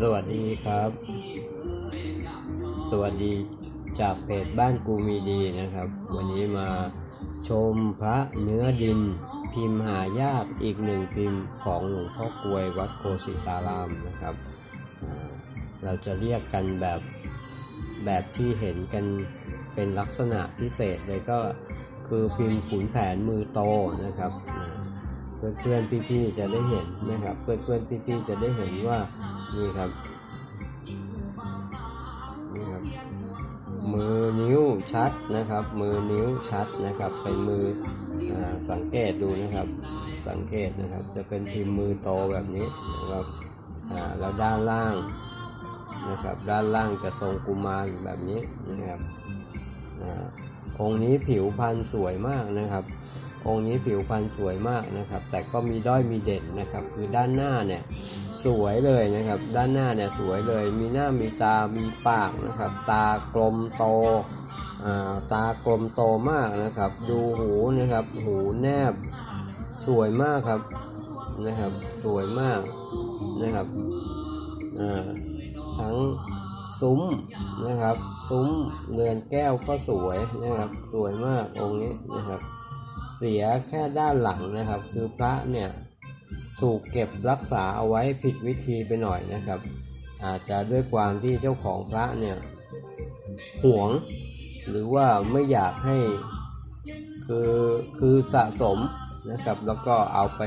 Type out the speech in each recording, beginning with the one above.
สวัสดีครับ สวัสดีจากเพจบ้านกูมีดีนะครับ วันนี้มาชมพระเนื้อดิน พิมพ์หายากอีกหนึ่งพิมพ์ของหลวงพ่อกลวยวัดโกสิตารามนะครับ เราจะเรียกกันแบบแบบที่เห็นกันเป็นลักษณะพิเศษเลยก็คือพิมพ์ขุนแผนมือโตนะครับ เพื่อนเพื่อนพี่ๆจะได้เห็นนะครับ เพื่อนเพื่อนพี่ๆจะได้เห็นว่านี่ครับนี่ครับ มือนิ้วชัดนะครับ มือนิ้วชัดนะครับ เป็นมืออสังเกตดูนะครับ สังเกตนะครับ จะเป็นพิมพ์มือโตแบบนี้นะครับแล้วด้านล่างนะครับ ด้านล่างจะทรงกุมารแบบนี้นะครับอ่าองค์นี้ผิวพรรณสวยมากนะครับ องค์นี้ผิวพรรณสวยมากนะครับ แต่ก็มีด้อยมีเด่นนะครับ คือด้านหน้าเนี่ยสวยเลยนะครับ ด้านหน้าเนี่ยสวยเลย มีหน้ามีตา มีปากนะครับ ตากลมโตอ่าตากลมโตมากนะครับ ดูหูนะครับ หูแนบสวยมากครับนะครับ สวยมากนะครับอ่าทั้งซุ้มนะครับ ซุ้มเรือนแก้วก็สวยนะครับ สวยมากองค์นี้นะครับ เสียแค่ด้านหลังนะครับ คือพระเนี่ยถูกเก็บรักษาเอาไว้ผิดวิธีไปหน่อยนะครับ อาจจะด้วยความที่เจ้าของพระเนี่ยหวง หรือว่าไม่อยากให้คือคือสะสมนะครับ แล้วก็เอาไป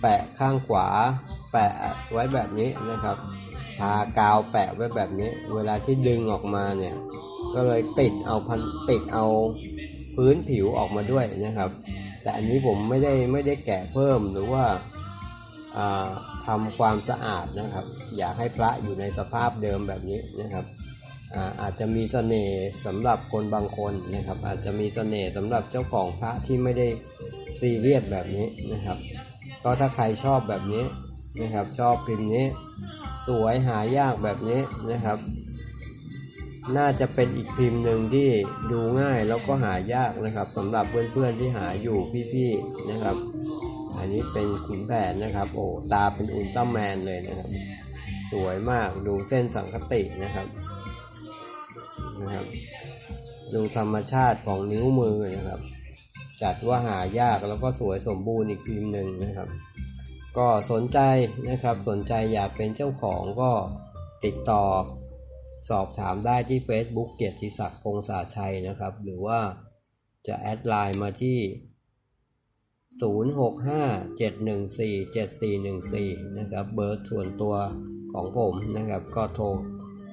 แปะข้างขวา แปะไว้แบบนี้นะครับทากาวแปะไว้แบบนี้ เวลาที่ดึงออกมาเนี่ยก็เลยติดเอาพันติดเอา พื้นผิวออกมาด้วยนะครับ แต่อันนี้ผมไม่ได้ไม่ได้แกะเพิ่มหรือว่าาทำความสะอาดนะครับ อยากให้พระอยู่ในสภาพเดิมแบบนี้นะครับอาอาจจะมีเสน่ห์สำหรับคนบางคนนะครับ อาจจะมีเสน่ห์สำหรับเจ้าของพระที่ไม่ได้ซีเรียสแบบนี้นะครับ ก็ถ้าใครชอบแบบนี้นะครับ ชอบพิมพ์นี้ สวยหายากแบบนี้นะครับ น่าจะเป็นอีกพิมพ์หนึ่งที่ดูง่ายแล้วก็หายากนะครับสำหรับเพื่อนๆที่หาอยู่พี่ๆนะครับ อันนี้เป็นขุนแผนนะครับ โอ้ตาเป็นอุลตร้าแมนเลยนะครับ สวยมากดูเส้นสังคตินะครับนะครับ ดูธรรมชาติของนิ้วมือนะครับ จัดว่าหายากแล้วก็สวยสมบูรณ์อีกพิมพ์หนึ่งนะครับ ก็สนใจนะครับสนใจอยากเป็นเจ้าของก็ติดต่อ สอบถามได้ที่ Facebook เกียรติศักดิ์พงษาชัยนะครับ หรือว่าจะแอดไลน์มาที่ 0657147414 นะครับ เบอร์ส่วนตัวของผมนะครับ ก็โทร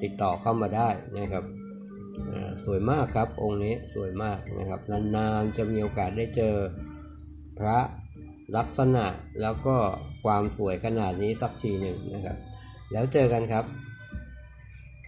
ติดต่อเข้ามาได้นะครับ สวยมากครับองค์นี้สวยมากนะครับ นานๆจะมีโอกาสได้เจอพระลักษณะแล้วก็ความสวยขนาดนี้สักทีหนึ่งนะครับ แล้วเจอกันครับ